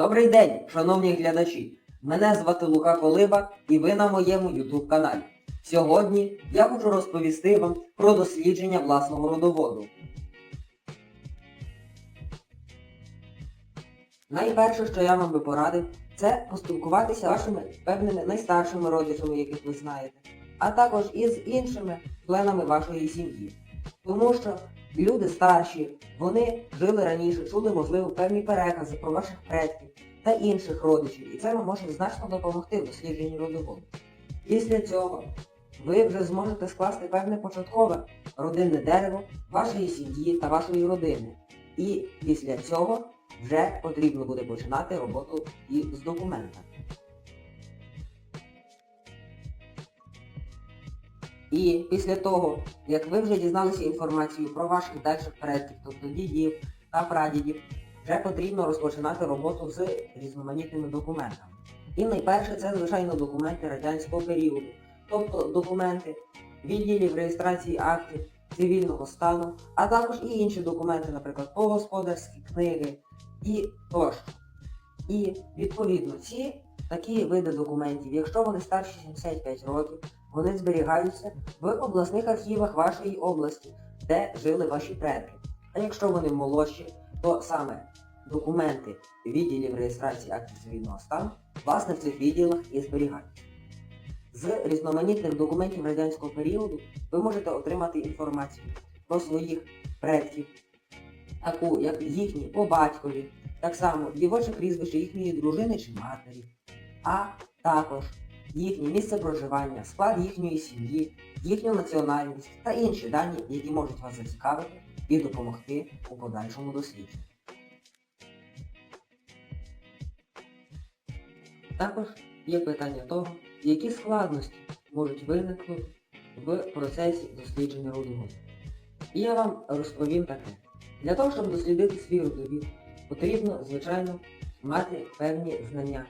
Добрий день, шановні глядачі! Мене звати Лука Колиба і ви на моєму YouTube каналі. Сьогодні я хочу розповісти вам про дослідження власного родоводу. Найперше, що я вам би порадив, це поспілкуватися з вашими певними найстаршими родичами, яких ви знаєте, а також із іншими членами вашої сім'ї. Тому що люди старші, вони жили раніше, чули, можливо, певні перекази про ваших предків та інших родичів, і це вам може значно допомогти в дослідженні родоводу. Після цього ви вже зможете скласти певне початкове родинне дерево вашої сім'ї та вашої родини. І після цього вже потрібно буде починати роботу і з документами. І після того, як ви вже дізналися інформацію про ваших дальших предків, тобто дідів та прадідів, вже потрібно розпочинати роботу з різноманітними документами. І найперше це, звичайно, документи радянського періоду, тобто документи відділів реєстрації актів цивільного стану, а також і інші документи, наприклад, по господарські книги і тощо. І відповідно ці такі види документів, якщо вони старші 75 років, вони зберігаються в обласних архівах вашої області, де жили ваші предки. А якщо вони молодші, то саме документи відділів реєстрації актів цивільного стану власне в цих відділах і зберігаються. З різноманітних документів радянського періоду ви можете отримати інформацію про своїх предків, таку як їхні по батькові, так само дівоче прізвище їхньої дружини чи матері, а також їхнє місце проживання, склад їхньої сім'ї, їхню національність та інші дані, які можуть вас зацікавити і допомогти у подальшому дослідженні. Також є питання того, які складності можуть виникнути в процесі дослідження родоводу. І я вам розповім таке. Для того, щоб дослідити свій родовід, потрібно, звичайно, мати певні знання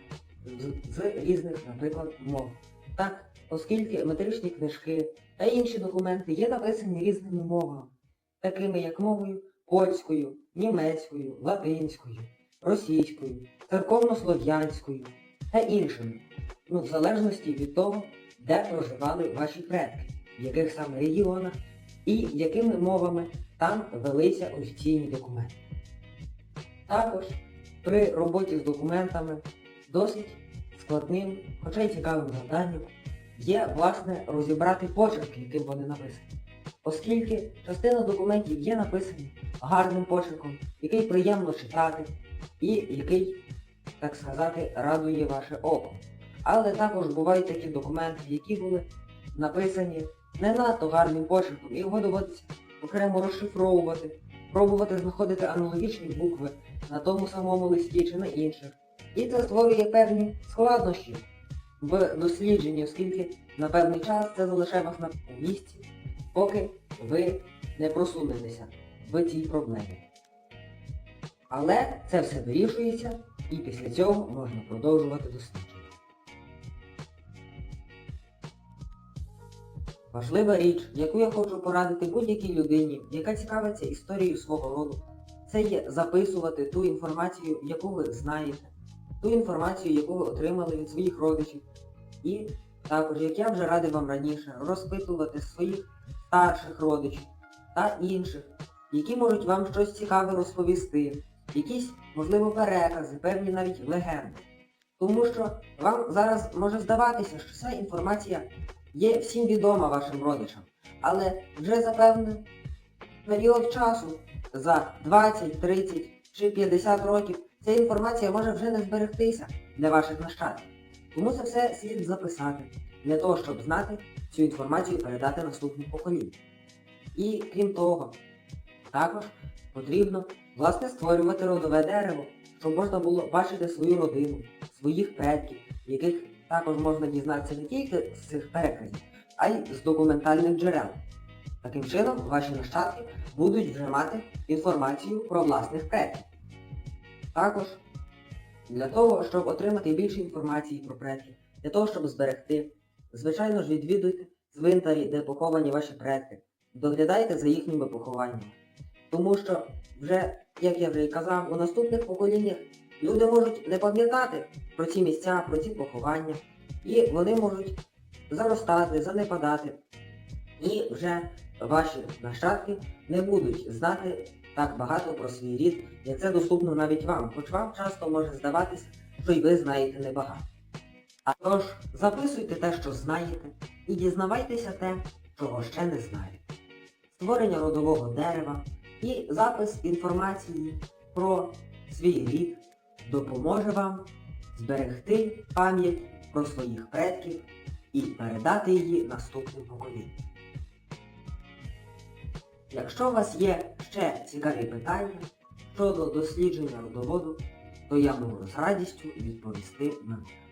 з, різних, наприклад, мов. Так, оскільки метричні книжки та інші документи є написані різними мовами, такими як мовою польською, німецькою, латинською, російською, церковнослов'янською та іншими, ну, в залежності від того, де проживали ваші предки, в яких саме регіонах і якими мовами там велися офіційні документи. Також при роботі з документами досить складним, хоча й цікавим завданням є, власне, розібрати почерки, яким вони написані. Оскільки частина документів є написані гарним почерком, який приємно читати і який, так сказати, радує ваше око. Але також бувають такі документи, які були написані не надто гарним почерком, і його доводиться окремо розшифровувати, пробувати знаходити аналогічні букви на тому самому листі чи на інших. І це створює певні складнощі в дослідженні, оскільки на певний час це залишає вас на місці, поки ви не просунетеся в цій проблемі. Але це все вирішується і після цього можна продовжувати дослідження. Важлива річ, яку я хочу порадити будь-якій людині, яка цікавиться історією свого роду, це є записувати ту інформацію, яку ви знаєте, ту інформацію, яку ви отримали від своїх родичів. І також, як я вже радив вам раніше, розпитувати своїх старших родичів та інших, які можуть вам щось цікаве розповісти, якісь, можливо, перекази, певні навіть легенди. Тому що вам зараз може здаватися, що ця інформація є всім відома вашим родичам, але вже за певний період часу, за 20, 30 чи 50 років, ця інформація може вже не зберегтися для ваших нащадків. Тому це все слід записати, для того, щоб знати цю інформацію і передати наступним поколінням. І крім того, також потрібно, власне, створювати родове дерево, щоб можна було бачити свою родину, своїх предків, яких також можна дізнатися не тільки з цих переказів, а й з документальних джерел. Таким чином, ваші нащадки будуть вже мати інформацію про власних предків. Також для того, щоб отримати більше інформації про предків, для того, щоб зберегти, звичайно ж відвідуйте цвинтарі, де поховані ваші предки. Доглядайте за їхніми похованнями. Тому що вже, як я вже і казав, у наступних поколіннях Люди можуть не пам'ятати про ці місця, про ці поховання, і вони можуть заростати, занепадати. І вже ваші нащадки не будуть знати так багато про свій рід, як це доступно навіть вам, хоч вам часто може здаватися, що й ви знаєте небагато. А тож, записуйте те, що знаєте, і дізнавайтеся те, чого ще не знаєте. Створення родового дерева і запис інформації про свій рід допоможе вам зберегти пам'ять про своїх предків і передати її наступним поколінням. Якщо у вас є ще цікаві питання щодо дослідження родоводу, то я можу з радістю відповісти на них.